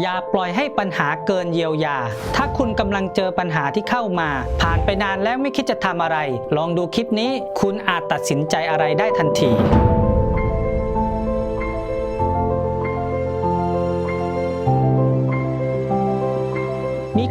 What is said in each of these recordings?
อย่าปล่อยให้ปัญหาเกินเยียวยา ถ้าคุณกำลังเจอปัญหาที่เข้ามา ผ่านไปนานแล้วไม่คิดจะทำอะไร ลองดูคลิปนี้ คุณอาจตัดสินใจอะไรได้ทันที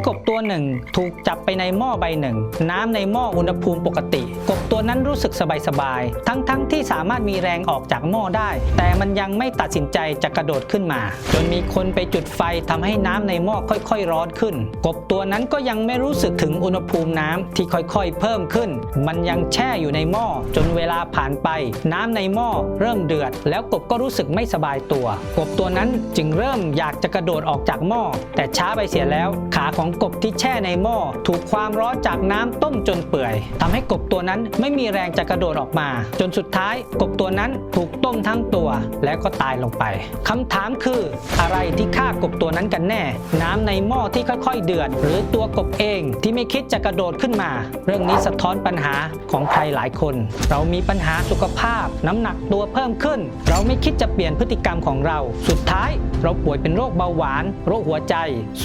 กบตัวหนึ่ง ถูกจับไปในหม้อใบหนึ่ง น้ำในหม้ออุณหภูมิปกติ กบตัวนั้นรู้สึกสบายๆ ทั้งๆทที่สามารถมีแรงออกจากหม้อได้ แต่มันยังไม่ตัดสินใจจะกระโดดขึ้นมา จนมีคนไปจุดไฟทำให้น้ำในหม้อค่อยๆ ร้อนขึ้น กบตัวนั้นก็ยังไม่รู้สึกถึงอุณหภูมิน้ำที่ค่อยๆ เพิ่มขึ้น มันยังแช่อยู่ในหม้อจนเวลาผ่านไป น้ำในหม้อเริ่มเดือด แล้วกบก็รู้สึกไม่สบายตัว กบตัวนั้นจึงเริ่มอยากจะกระโดดออกจากหม้อแต่ช้าไปเสียแล้ว ขาของกบที่แช่ในหม้อถูกความร้อนจากน้ำต้มจนเปื่อยทำให้กบตัวนั้นไม่มีแรงจะกระโดดออกมา จนสุดท้ายกบตัวนั้นถูกต้มทั้งตัวแล้วก็ตายลงไปคำถามคืออะไรที่ฆ่ากบตัวนั้นกันแน่ น้ำในหม้อที่ค่อยๆเดือด หรือตัวกบเองที่ไม่คิดจะกระโดดขึ้นมา เรื่องนี้สะท้อนปัญหาของใครหลายคน เรามีปัญหาสุขภาพ น้ำหนักตัวเพิ่มขึ้น เราไม่คิดจะเปลี่ยนพฤติกรรมของเรา สุดท้าย เราป่วยเป็นโรคเบาหวาน โรคหัวใจ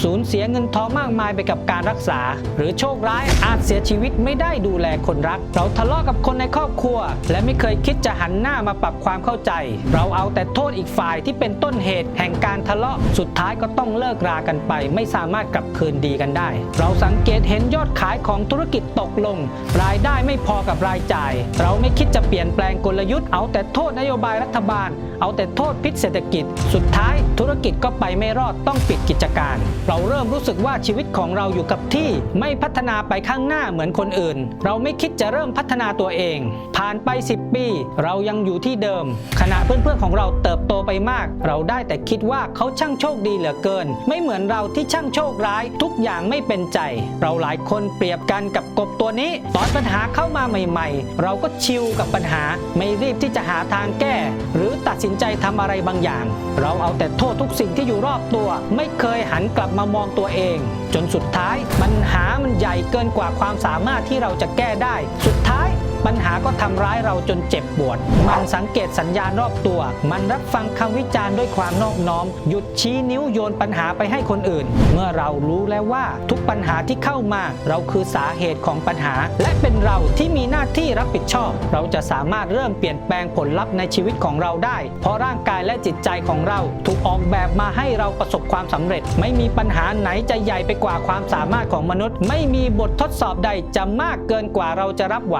สูญเสียเงินทองมากมายไปกับการรักษา หรือโชคร้ายอาจเสียชีวิตไม่ได้ดูแลคนรัก เราทะเลาะกับคนในครอบครัว และไม่เคยคิดจะหันหน้ามาปรับความเข้าใจ เราเอาแต่โทษอีกฝ่ายที่เป็นต้นเหตุแห่งการทะเลาะสุดท้ายก็ต้องเลิกรากันไป ไม่สามารถกลับคืนดีกันได้ เราสังเกตเห็นยอดขายของธุรกิจตกลง รายได้ไม่พอกับรายจ่าย เราไม่คิดจะเปลี่ยนแปลงกลยุทธ์เอาแต่โทษนโยบายรัฐบาล เอาแต่โทษพิษเศรษฐกิจ สุดท้ายธุรกิจก็ไปไม่รอดต้องปิดกิจการ เราเริ่มรู้สึกว่าชีวิตของเราอยู่กับที่ไม่พัฒนาไปข้างหน้าเหมือนคนอื่น เราไม่คิดจะเริ่มพัฒนาตัวเอง ผ่านไป 10 ปี เรายังอยู่ที่เดิม ขณะเพื่อนๆของเราเติบโตไปมาก เราได้แต่คิดว่าเขาช่างโชคดีเหลือเกิน ไม่เหมือนเราที่ช่างโชคร้าย ทุกอย่างไม่เป็นใจ เราหลายคนเปรียบกันกับกบตัวนี้ ตอนปัญหาเข้ามาใหม่ ๆ เราก็ชิลกับปัญหา ไม่รีบที่จะหาทางแก้ หรือ ตัดสินใจทำอะไรบางอย่าง เราเอาแต่โทษทุกสิ่งที่อยู่รอบตัว ไม่เคยหันกลับมามองตัวเอง จนสุดท้ายปัญหามันใหญ่เกินกว่าความสามารถที่เราจะแก้ได้ สุดท้าย ปัญหาก็ทำร้ายเราจนเจ็บปวด มันสังเกตสัญญาณรอบตัว มันรับฟังคำวิจารณ์ด้วยความนอบน้อม หยุดชี้นิ้วโยนปัญหาไปให้คนอื่น เมื่อเรารู้แล้วว่าทุกปัญหาที่เข้ามา เราคือสาเหตุของปัญหา และเป็นเราที่มีหน้าที่รับผิดชอบ เราจะสามารถเริ่มเปลี่ยนแปลงผลลัพธ์ในชีวิตของเราได้ เพราะร่างกายและจิตใจของเราถูกออกแบบมาให้เราประสบความสำเร็จ ไม่มีปัญหาไหนจะใหญ่ไปกว่าความสามารถของมนุษย์ ไม่มีบททดสอบใดจะมากเกินกว่าเราจะรับไหว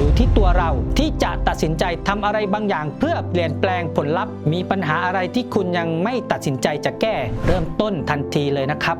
อยู่ที่ตัวเราที่จะตัดสินใจทำอะไรบางอย่าง เพื่อเปลี่ยนแปลงผลลัพธ์ มีปัญหาอะไรที่คุณยังไม่ตัดสินใจจะแก้ เริ่มต้นทันทีเลยนะครับ